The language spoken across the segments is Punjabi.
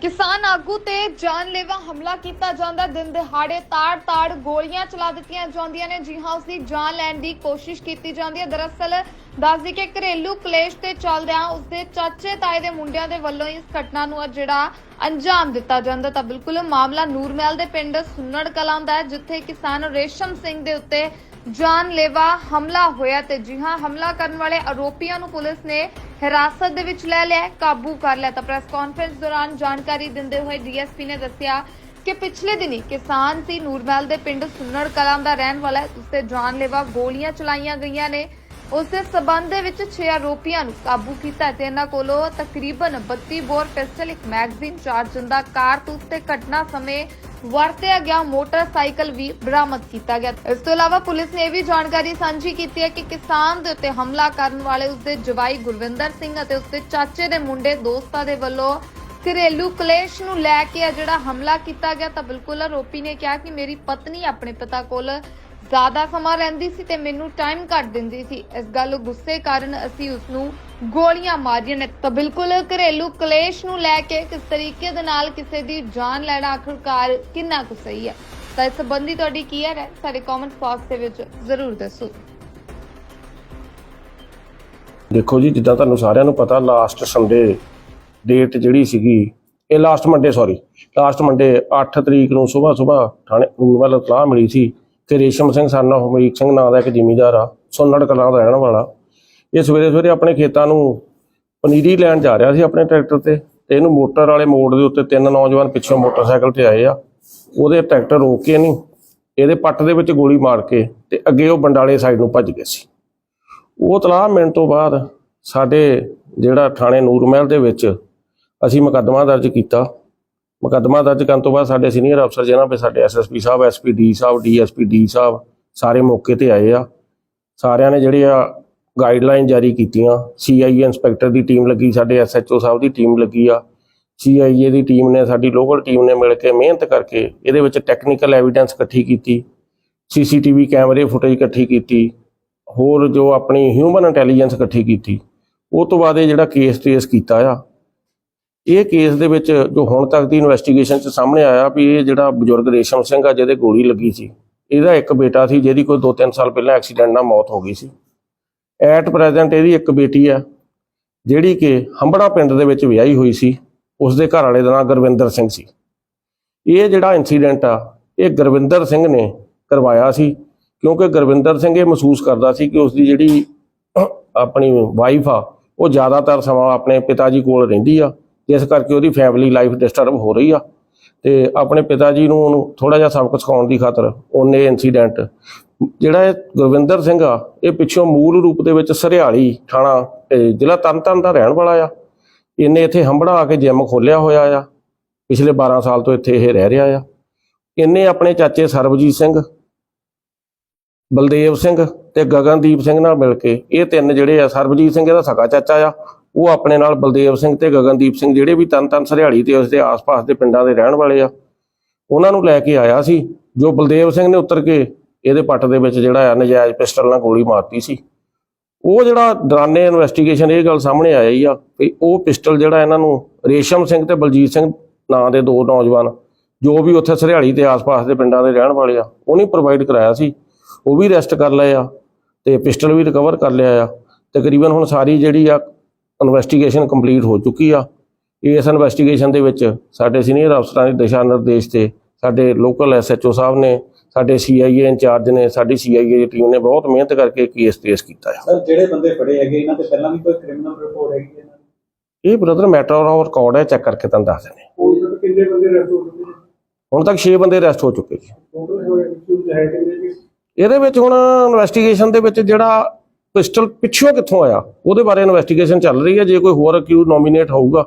ਕਿਸਾਨ ਆਗੂ ਤੇ ਜਾਨਲੇਵਾ ਹਮਲਾ ਕੀਤਾ ਜਾਂਦਾ। ਦਿਨ ਦਿਹਾੜੇ ਤਾੜ-ਤਾੜ ਗੋਲੀਆਂ ਚਲਾ ਦਿੱਤੀਆਂ ਜਾਂਦੀਆਂ ਨੇ। ਜੀ ਹਾਂ ਉਸ ਦੀ ਜਾਨ ਲੈਣ ਦੀ ਕੋਸ਼ਿਸ਼ ਕੀਤੀ ਜਾਂਦੀ ਹੈ। ਦਰਅਸਲ, ਦੱਸਦੀ ਕਿ ਘਰੇਲੂ ਕਲੇਸ਼ ਤੇ ਚੱਲਦਿਆਂ ਉਸਦੇ ਚਾਚੇ ਤਾਏ ਦੇ ਮੁੰਡਿਆਂ ਦੇ ਵੱਲੋਂ ਇਸ ਘਟਨਾ ਨੂੰ ਆ ਜਿਹੜਾ ਅੰਜਾਮ ਦਿੱਤਾ ਜਾਂਦਾ ਤਾਂ ਬਿਲਕੁਲ ਮਾਮਲਾ ਨੂਰਮਹਿਲ ਦੇ ਪਿੰਡ ਸੁੰਨੜ ਕਲਾਂ ਦਾ ਹੈ, ਜਿੱਥੇ ਕਿਸਾਨ ਰੇਸ਼ਮ ਸਿੰਘ ਦੇ ਉੱਤੇ ਜਾਨਲੇਵਾ ਹਮਲਾ ਹੋਇਆ ਤੇ ਜੀ ਹਾਂ, ਹਮਲਾ ਕਰਨ ਵਾਲੇ ਆਰੋਪੀਆਂ ਨੂੰ ਪੁਲਿਸ ਨੇ ਹਿਰਾਸਤ ਦੇ ਵਿੱਚ ਲੈ ਲਿਆ, ਕਾਬੂ ਕਰ ਲਿਆ। ਤਾਂ ਪ੍ਰੈਸ ਕਾਨਫਰੰਸ ਦੌਰਾਨ ਜਾਣਕਾਰੀ ਦਿੰਦੇ ਹੋਏ ਡੀਐਸਪੀ ਨੇ ਦੱਸਿਆ ਕਿ ਪਿਛਲੇ ਦਿਨੀ ਕਿਸਾਨ ਸੀ ਨੂਰਮਹਿਲ ਦੇ ਪਿੰਡ ਸੁੰਨੜ ਕਲਾਂ ਦਾ ਰਹਿਣ ਵਾਲਾ ਹੈ। ਉਸ ਤੇ ਜਾਨਲੇਵਾ ਗੋਲੀਆਂ ਚਲਾਈਆਂ ਗਈਆਂ ਨੇ। ਉਸ ਦੇ ਸਬੰਧ ਦੇ ਵਿੱਚ 6 ਆਰੋਪੀਆਂ ਨੂੰ ਕਾਬੂ ਕੀਤਾ ਹੈ ਤੇ ਇਹਨਾਂ ਕੋਲੋਂ ਤਕਰੀਬਨ 32 ਬੋਰ ਪਿਸਟਲ, ਇੱਕ ਮੈਗਜ਼ੀਨ, ਚਾਰ ਜਿੰਦਾ ਕਾਰਤੂਸ ਤੇ ਘਟਨਾ ਸਮੇਂ ਵਰਤਿਆ ਗਿਆ। ਮੋਟਰਸਾਈਕਲ ਵੀ ਬਰਾਮਦ ਕੀਤਾ ਗਿਆ। ਇਸ ਤੋਂ ਇਲਾਵਾ ਪੁਲਿਸ ਨੇ ਇਹ ਵੀ ਜਾਣਕਾਰੀ ਸਾਂਝੀ ਕੀਤੀ ਹੈ ਕਿ ਕਿਸਾਨ ਦੇ ਉੱਤੇ ਹਮਲਾ ਕਰਨ ਵਾਲੇ ਉਸਦੇ ਜਵਾਈ ਗੁਰਵਿੰਦਰ ਸਿੰਘ ਅਤੇ ਉਸਦੇ ਚਾਚੇ ਦੇ ਮੁੰਡੇ ਦੋਸਤਾਂ ਦੇ ਵੱਲੋਂ ਘਰੇਲੂ ਕਲੇਸ਼ ਨੂੰ ਲੈ ਕੇ ਜਿਹੜਾ ਹਮਲਾ ਕੀਤਾ ਗਿਆ ਤਾਂ ਬਿਲਕੁਲ ਆਰੋਪੀ ਨੇ ਕਿਹਾ ਕਿ ਮੇਰੀ ਪਤਨੀ ਆਪਣੇ ਪਿਤਾ ਕੋਲ ਜ਼ਿਆਦਾ ਸਮਾਂ ਰਹਿੰਦੀ ਸੀ ਤੇ ਮੈਨੂੰ ਟਾਈਮ ਘੱਟ ਦਿੰਦੀ ਸੀ। ਇਸ ਗੱਲ ਗੁੱਸੇ ਕਾਰਨ ਅਸੀਂ ਉਸ ਨੂੰ ਗੋਲੀਆਂ ਮਾਰੀਆਂ ਨੇ। ਤਾਂ ਬਿਲਕੁਲ ਘਰੇਲੂ ਕਲੇਸ਼ ਨੂੰ ਲੈ ਕੇ ਕਿਸ ਤਰੀਕੇ ਦੇ ਨਾਲ ਕਿਸੇ ਦੀ ਜਾਨ ਲੈਣਾ ਆਖਰਕਾਰ ਕਿੰਨਾ ਕੁ ਸਹੀ ਹੈ। ਤਾਂ ਇਸ ਸੰਬੰਧੀ ਤੁਹਾਡੀ ਕੀ ਹੈ ਸਾਡੇ ਕਮੈਂਟ ਬਾਕਸ ਦੇ ਵਿੱਚ ਜ਼ਰੂਰ ਦੱਸੋ। ਦੇਖੋ ਜੀ, ਜਿੱਦਾਂ ਤੁਹਾਨੂੰ ਸਾਰਿਆਂ ਨੂੰ ਪਤਾ ਲਾਸਟ ਸੰਡੇ ਡੇਟ ਜਿਹੜੀ ਸੀਗੀ, ਇਹ last Monday sorry last Monday 8 ਤਰੀਕ ਨੂੰ ਸਵੇਰ ਸਵੇਰ ਥਾਣੇ ਵੱਲ ਇਤਲਾਹ ਮਿਲੀ ਸੀ ਕਿ ਰੇਸ਼ਮ ਸਿੰਘ ਸਾਨਾ ਹਮਰੀਕ ਸਿੰਘ ਨਾਂ ਦਾ ਇੱਕ ਜ਼ਿਮੀਂਦਾਰ ਆ, ਸੋਨੜ ਕਲਾਂ ਦਾ ਰਹਿਣ ਵਾਲਾ। ਇਹ ਸਵੇਰੇ ਸਵੇਰੇ ਆਪਣੇ ਖੇਤਾਂ ਨੂੰ ਪਨੀਰੀ ਲੈਣ ਜਾ ਰਿਹਾ ਸੀ ਆਪਣੇ ਟਰੈਕਟਰ ਤੇ ਤੇ ਇਹਨੂੰ ਮੋਟਰ ਵਾਲੇ ਮੋੜ ਦੇ ਉੱਤੇ ਤਿੰਨ ਨੌਜਵਾਨ ਪਿੱਛੋਂ ਮੋਟਰਸਾਈਕਲ ਤੇ ਆਏ ਆ। ਉਹਦੇ ਟਰੈਕਟਰ ਰੋਕ ਕੇ ਨਹੀਂ, ਇਹਦੇ ਪੱਟ ਦੇ ਵਿੱਚ ਗੋਲੀ ਮਾਰ ਕੇ ਤੇ ਅੱਗੇ ਉਹ ਬੰਡਾਲੇ ਸਾਈਡ ਨੂੰ ਭੱਜ ਗਏ ਸੀ। ਉਹ ਤਲਾਹ ਮਿਲਣ ਤੋਂ ਬਾਅਦ ਸਾਡੇ ਜਿਹੜਾ ਥਾਣੇ ਨੂਰ ਮਹਿਲ ਦੇ ਵਿੱਚ ਅਸੀਂ ਮੁਕੱਦਮਾ ਦਰਜ ਕੀਤਾ। ਮੁਕੱਦਮਾ ਦਰਜ ਕਰਨ ਤੋਂ ਬਾਅਦ ਸਾਡੇ ਸੀਨੀਅਰ ਅਫਸਰ ਜਿਹਨਾਂ ਵਿੱਚ ਸਾਡੇ SSP sahib SPD sahib DSP D sahib ਸਾਰੇ ਮੌਕੇ ਤੇ ਆਏ ਆ। ਸਾਰਿਆਂ ਨੇ ਜਿਹੜੇ ਆ ਗਾਈਡਲਾਈਨ ਜਾਰੀ ਕੀਤੀਆਂ। ਸੀਆਈਏ ਇੰਸਪੈਕਟਰ ਦੀ ਟੀਮ ਲੱਗੀ, ਸਾਡੇ ਐਸਐਚਓ ਸਾਹਿਬ ਦੀ ਟੀਮ ਲੱਗੀ ਆ। ਸੀਆਈਏ ਦੀ ਟੀਮ ਨੇ, ਸਾਡੀ ਲੋਕਲ ਟੀਮ ਨੇ ਮਿਲ ਕੇ ਮਿਹਨਤ ਕਰਕੇ ਇਹਦੇ ਵਿੱਚ ਟੈਕਨੀਕਲ ਐਵੀਡੈਂਸ ਇਕੱਠੀ ਕੀਤੀ ਸੀਸੀਟੀਵੀ ਕੈਮਰੇ ਫੁਟੇਜ ਇਕੱਠੀ ਕੀਤੀ, ਹੋਰ ਜੋ ਆਪਣੀ ਹਿਊਮਨ ਇੰਟੈਲੀਜੈਂਸ ਇਕੱਠੀ ਕੀਤੀ। ਉਹ ਤੋਂ ਬਾਅਦ ਇਹ ਜਿਹੜਾ ਕੇਸ ਟ੍ਰੇਸ ਕੀਤਾ ਆ ਇਹ ਕੇਸ ਦੇ ਵਿੱਚ ਜੋ ਹੁਣ ਤੱਕ ਦੀ ਇਨਵੈਸਟੀਗੇਸ਼ਨ ਚ ਸਾਹਮਣੇ ਆਇਆ ਵੀ ਇਹ ਜਿਹੜਾ ਬਜ਼ੁਰਗ ਰੇਸ਼ਮ ਸਿੰਘ ਆ, ਜਿਹਦੇ ਗੋਲੀ ਲੱਗੀ ਸੀ, ਇਹਦਾ ਇੱਕ ਬੇਟਾ ਸੀ ਜਿਹਦੀ ਕੋਈ 2-3 ਸਾਲ ਪਹਿਲਾਂ ਐਕਸੀਡੈਂਟ ਨਾਲ ਮੌਤ ਹੋ ਗਈ ਸੀ। ਐਟ ਪ੍ਰੈਜ਼ੈਂਟ ਇਹਦੀ ਇੱਕ ਬੇਟੀ ਆ, ਜਿਹੜੀ ਕਿ ਹੰਬੜਾ ਪਿੰਡ ਦੇ ਵਿੱਚ ਵਿਆਹੀ ਹੋਈ ਸੀ ਉਸ ਦੇ ਘਰ ਵਾਲੇ ਦਾ ਨਾਮ ਗੁਰਵਿੰਦਰ ਸਿੰਘ ਸੀ। ਇਹ ਜਿਹੜਾ ਇਨਸੀਡੈਂਟ ਆ, ਇਹ ਗੁਰਵਿੰਦਰ ਸਿੰਘ ਨੇ ਕਰਵਾਇਆ ਸੀ, ਕਿਉਂਕਿ ਗੁਰਵਿੰਦਰ ਸਿੰਘ ਇਹ ਮਹਿਸੂਸ ਕਰਦਾ ਸੀ ਕਿ ਉਸ ਦੀ ਜਿਹੜੀ ਆਪਣੀ ਵਾਈਫ ਆ, ਉਹ ਜ਼ਿਆਦਾਤਰ ਸਮਾਂ ਆਪਣੇ ਪਿਤਾ ਜੀ ਕੋਲ ਰਹਿੰਦੀ ਆ ਜਿਸ ਕਰਕੇ ਉਹਦੀ ਫੈਮਿਲੀ ਲਾਈਫ ਡਿਸਟਰਬ ਹੋ ਰਹੀ ਆ। ਤੇ ਆਪਣੇ ਪਿਤਾ ਜੀ ਨੂੰ ਉਹਨੂੰ ਥੋੜਾ ਜਿਹਾ ਸਬਕ ਸਿਖਾਉਣ ਦੀ ਖਾਤਰ ਉਹਨੇ ਇਨਸੀਡੈਂਟ ਜਿਹੜਾ ਇਹ ਗੁਰਵਿੰਦਰ ਸਿੰਘ ਆ, ਇਹ ਪਿੱਛੋਂ ਮੂਲ ਰੂਪ ਦੇ ਵਿੱਚ ਸਰਿਆਲੀ ਥਾਣਾ, ਇਹ ਜ਼ਿਲ੍ਹਾ ਤਰਨਤਾਰਨ ਦਾ ਰਹਿਣ ਵਾਲਾ ਆ। ਇਹਨੇ ਇੱਥੇ ਹੰਬੜਾ ਆ ਕੇ ਜਿਮ ਖੋਲਿਆ ਹੋਇਆ ਆ। ਪਿਛਲੇ 12 ਸਾਲ ਤੋਂ ਇੱਥੇ ਇਹ ਰਹਿ ਰਿਹਾ ਆ। ਇਹਨੇ ਆਪਣੇ ਚਾਚੇ ਸਰਬਜੀਤ ਸਿੰਘ, ਬਲਦੇਵ ਸਿੰਘ ਤੇ ਗਗਨਦੀਪ ਸਿੰਘ ਨਾਲ ਮਿਲ ਕੇ ਇਹ ਤਿੰਨ ਜਿਹੜੇ ਆ, ਸਰਬਜੀਤ ਸਿੰਘ ਇਹਦਾ ਸਕਾ ਚਾਚਾ ਆ। ਉਹ ਆਪਣੇ ਨਾਲ ਬਲਦੇਵ ਸਿੰਘ ਤੇ ਗਗਨਦੀਪ ਸਿੰਘ ਜਿਹੜੇ ਵੀ ਤਨ ਤਨ ਸਰਿਆੜੀ ਤੇ ਉਸਦੇ ਆਸ-ਪਾਸ ਦੇ ਪਿੰਡਾਂ ਦੇ ਰਹਿਣ ਵਾਲੇ ਆ, ਉਹਨਾਂ ਨੂੰ ਲੈ ਕੇ ਆਇਆ ਸੀ, ਜੋ ਬਲਦੇਵ ਸਿੰਘ ਨੇ ਉਤਰ ਕੇ ਇਹਦੇ ਪੱਟ ਦੇ ਵਿੱਚ ਜਿਹੜਾ ਆ ਨਜਾਇਜ਼ ਪਿਸਟਲ ਨਾਲ ਗੋਲੀ ਮਾਰਤੀ ਸੀ। ਉਹ ਜਿਹੜਾ ਦਰਾਨੇ ਇਨਵੈਸਟੀਗੇਸ਼ਨ ਇਹ ਗੱਲ ਸਾਹਮਣੇ ਆਈ ਆ ਕਿ ਉਹ ਪਿਸਟਲ ਜਿਹੜਾ ਇਹਨਾਂ ਨੂੰ ਰੇਸ਼ਮ ਸਿੰਘ ਤੇ ਬਲਜੀਤ ਸਿੰਘ ਨਾਂ ਦੇ ਦੋ ਨੌਜਵਾਨ, ਜੋ ਵੀ ਉੱਥੇ ਸਰਿਆੜੀ ਤੇ ਆਸ-ਪਾਸ ਦੇ ਪਿੰਡਾਂ ਦੇ ਰਹਿਣ ਵਾਲੇ ਆ, ਉਹਨੇ ਪ੍ਰੋਵਾਈਡ ਕਰਾਇਆ ਸੀ। ਉਹ ਵੀ ਅਰੈਸਟ ਕਰ ਲਏ ਆ ਤੇ ਪਿਸਟਲ ਵੀ ਰਿਕਵਰ ਕਰ ਲਿਆ ਆ। ਤਕਰੀਬਨ ਹੁਣ ਸਾਰੀ ਜਿਹੜੀ ਆ ਇਨਵੈਸਟੀਗੇਸ਼ਨ ਕੰਪਲੀਟ ਹੋ ਚੁੱਕੀ ਆ। ਇਸ ਇਨਵੈਸਟੀਗੇਸ਼ਨ ਦੇ ਵਿੱਚ ਸਾਡੇ ਸੀਨੀਅਰ ਅਫਸਰਾਂ ਦੇ ਦਿਸ਼ਾ ਨਿਰਦੇਸ਼ ਤੇ ਸਾਡੇ ਲੋਕਲ ਐਸਐਚਓ ਸਾਹਿਬ ਨੇ ਸਾਡੇ ਸੀਆਈਏ ਇੰਚਾਰਜ ਨੇ ਸਾਡੀ ਸੀਆਈਏ ਦੀ ਟੀਮ ਨੇ ਬਹੁਤ ਮਿਹਨਤ ਕਰਕੇ ਕੇਸ ਟ੍ਰੇਸ ਕੀਤਾ ਆ। ਸਰ ਜਿਹੜੇ ਬੰਦੇ ਫੜੇ ਹੈਗੇ ਇਹਨਾਂ ਤੇ ਪਹਿਲਾਂ ਵੀ ਕੋਈ ਕ੍ਰਿਮੀਨਲ ਰਿਪੋਰਟ ਹੈਗੀ ਹੈ? ਇਹਨਾਂ ਦੀ ਇਹ ਬ੍ਰਦਰ ਮੈਟਰ ਆਫ ਰਿਕਾਰਡ ਹੈ ਚੈੱਕ ਕਰਕੇ ਤੁਹਾਨੂੰ ਦੱਸ ਦਿੰਦੇ ਹਾਂ। ਹੁਣ ਤੱਕ ਕਿੰਨੇ ਬੰਦੇ ਅਰੈਸਟ ਹੋ ਚੁੱਕੇ ਨੇ? ਹੁਣ ਤੱਕ 6 ਬੰਦੇ ਅਰੈਸਟ ਹੋ ਚੁੱਕੇ ਹੈ ਜੀ ਇਹਦੇ ਵਿੱਚ ਹੁਣ ਇਨਵੈਸਟੀਗੇਸ਼ਨ ਦੇ ਵਿੱਚ ਜਿਹੜਾ ਪਿਸਟਲ ਪਿੱਛੋਂ ਕਿੱਥੋਂ ਆਇਆ? ਉਹਦੇ ਬਾਰੇ ਇਨਵੈਸਟੀਗੇਸ਼ਨ ਚੱਲ ਰਹੀ ਹੈ। ਜੇ ਕੋਈ ਹੋਰ ਅਕਿਊਜ਼ ਨੋਮੀਨੇਟ ਹੋਊਗਾ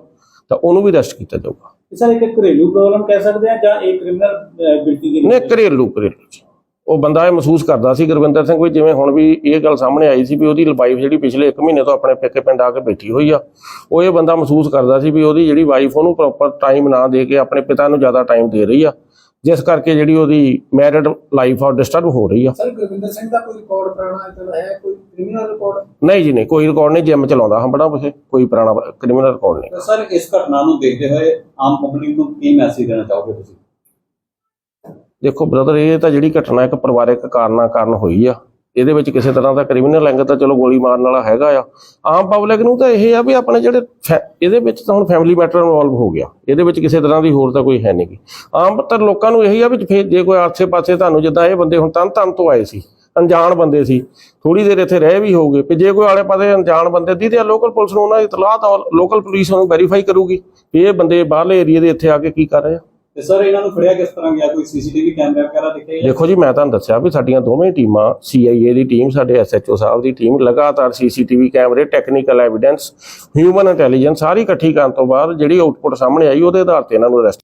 ਤਾਂ ਉਹਨੂੰ ਵੀ ਅਰੈਸਟ ਕੀਤਾ ਜਾਊਗਾ। ਸਰ ਇੱਕ ਘਰੇਲੂ ਪ੍ਰੋਬਲਮ ਕਹਿ ਸਕਦੇ ਆ ਜਾਂ ਇਹ ਕ੍ਰਿਮੀਨਲ ਬਿਲਟੀ ਦੀ ਨੇ ਘਰੇਲੂ ਘਰੇਲੂ। ਉਹ ਬੰਦਾ ਇਹ ਮਹਿਸੂਸ ਕਰਦਾ ਸੀ ਗੁਰਵਿੰਦਰ ਸਿੰਘ ਵੀ ਜਿਵੇਂ ਹੁਣ ਵੀ ਇਹ ਗੱਲ ਸਾਹਮਣੇ ਆਈ ਸੀ ਵੀ ਉਹਦੀ ਵਾਈਫ ਜਿਹੜੀ ਪਿਛਲੇ 1 ਮਹੀਨੇ ਤੋਂ ਆਪਣੇ ਪੇਕੇ ਪਿੰਡ ਆ ਕੇ ਬੈਠੀ ਹੋਈ ਆ। ਉਹ ਇਹ ਬੰਦਾ ਮਹਿਸੂਸ ਕਰਦਾ ਸੀ ਵੀ ਉਹਦੀ ਜਿਹੜੀ ਵਾਈਫ ਉਹਨੂੰ ਪ੍ਰੋਪਰ ਟਾਈਮ ਨਾ ਦੇ ਕੇ ਆਪਣੇ ਪਿਤਾ ਨੂੰ ਜ਼ਿਆਦਾ ਟਾਈਮ ਦੇ ਰਹੀ ਆ। ਜਿਸ ਕਰਕੇ ਜਿਹੜੀ ਉਹਦੀ ਮੈਰਿਡ ਲਾਈਫ ਆ ਡਿਸਟਰਬ ਹੋ ਰਹੀ ਆ। ਸਰ ਗੁਰਵਿੰਦਰ ਸਿੰਘ ਦਾ ਕੋਈ ਰਿਕਾਰਡ ਪੁਰਾਣਾ ਇਦਾਂ ਹੈ? ਕੋਈ ਕ੍ਰਿਮੀਨਲ ਰਿਕਾਰਡ ਨਹੀਂ ਜੀ ਨਹੀਂ ਕੋਈ ਰਿਕਾਰਡ ਨਹੀਂ ਜਿਮ ਚਲਾਉਂਦਾ ਹੰਬੜਾ ਪਿਛੇ ਕੋਈ ਪੁਰਾਣਾ ਕ੍ਰਿਮੀਨਲ ਰਿਕਾਰਡ ਨਹੀਂ। ਸਰ ਇਸ ਘਟਨਾ ਨੂੰ ਦੇਖਦੇ ਹੋਏ ਆਮ ਪਬਲਿਕ ਨੂੰ ਕੀ ਮੈਸੇਜ ਦੇਣਾ ਚਾਹੋਗੇ ਤੁਸੀਂ? ਦੇਖੋ ਬ੍ਰਦਰ ਇਹ ਤਾਂ ਜਿਹੜੀ ਘਟਨਾ ਇੱਕ ਪਰਿਵਾਰਕ ਕਾਰਨਾਂ ਕਾਰਨ ਹੋਈ ਆ ਇਹਦੇ ਵਿੱਚ ਕਿਸੇ ਤਰ੍ਹਾਂ ਦਾ ਕ੍ਰਿਮੀਨਲ ਐਂਗਲ ਤਾਂ ਚਲੋ ਗੋਲੀ ਮਾਰਨ ਵਾਲਾ ਹੈਗਾ ਆ। ਆਮ ਪਬਲਿਕ ਨੂੰ ਤਾਂ ਇਹ ਆ ਵੀ ਆਪਣੇ ਜਿਹੜੇ ਫੈ- ਇਹਦੇ ਵਿੱਚ ਤਾਂ ਹੁਣ ਫੈਮਿਲੀ ਮੈਟਰ ਇਨਵੋਲਵ ਹੋ ਗਿਆ। ਇਹਦੇ ਵਿੱਚ ਕਿਸੇ ਤਰ੍ਹਾਂ ਦੀ ਹੋਰ ਤਾਂ ਕੋਈ ਹੈ ਨਹੀਂਗੀ ਆਮ ਤਾਂ ਲੋਕਾਂ ਨੂੰ ਇਹੀ ਆ ਵੀ ਫੇਰ ਜੇ ਕੋਈ ਆਸੇ ਪਾਸੇ ਤੁਹਾਨੂੰ ਜਿੱਦਾਂ ਇਹ ਬੰਦੇ ਹੁਣ ਤਨ ਤਨ ਤੋਂ ਆਏ ਸੀ, ਅਣਜਾਣ ਬੰਦੇ ਸੀ ਥੋੜੀ ਦੇਰ ਇੱਥੇ ਰਹਿ ਵੀ ਹੋਗੇ ਵੀ ਜੇ ਕੋਈ ਆਲੇ ਪਾਸੇ ਅਣਜਾਣ ਬੰਦੇ ਦੀ ਤੇ ਲੋਕਲ ਪੁਲਿਸ ਨੂੰ ਉਹਨਾਂ ਦੀ ਇਤਲਾਹ ਤਾਂ ਲੋਕਲ ਪੁਲਿਸ ਨੂੰ ਵੈਰੀਫਾਈ ਕਰੂਗੀ ਵੀ ਇਹ ਬੰਦੇ ਬਾਹਰਲੇ ਏਰੀਆ ਦੇ ਇੱਥੇ ਆ ਕੇ ਕੀ ਕਰ ਰਹੇ ਆ। ਤੇ ਸਰ, ਇਹਨਾਂ ਨੂੰ ਫੜਿਆ ਕਿਸ ਤਰ੍ਹਾਂ ਗਿਆ? ਕੋਈ ਸੀਸੀਟੀਵੀ ਕੈਮਰਾ ਵਗੈਰਾ ਦਿਖੇ ਦੇਖੋ ਜੀ, ਮੈਂ ਤੁਹਾਨੂੰ ਦੱਸਿਆ ਵੀ ਸਾਡੀਆਂ ਦੋਵੇਂ ਟੀਮਾਂ ਸੀਆਈਏ ਦੀ ਟੀਮ, ਸਾਡੇ ਐਸਐਚਓ ਸਾਹਿਬ ਦੀ ਟੀਮ, ਲਗਾਤਾਰ ਸੀਸੀਟੀਵੀ ਕੈਮਰੇ ਟੈਕਨੀਕਲ ਐਵੀਡੈਂਸ ਹਿਊਮਨ ਇੰਟੈਲੀਜੈਂਸ ਸਾਰੀ ਇਕੱਠੀ ਕਰਨ ਤੋਂ ਬਾਅਦ ਜਿਹੜੀ ਆਊਟਪੁੱਟ ਸਾਹਮਣੇ ਆਈ, ਉਹਦੇ ਆਧਾਰ ਤੇ ਇਹਨਾਂ ਨੂੰ ਅਰੈਸਟ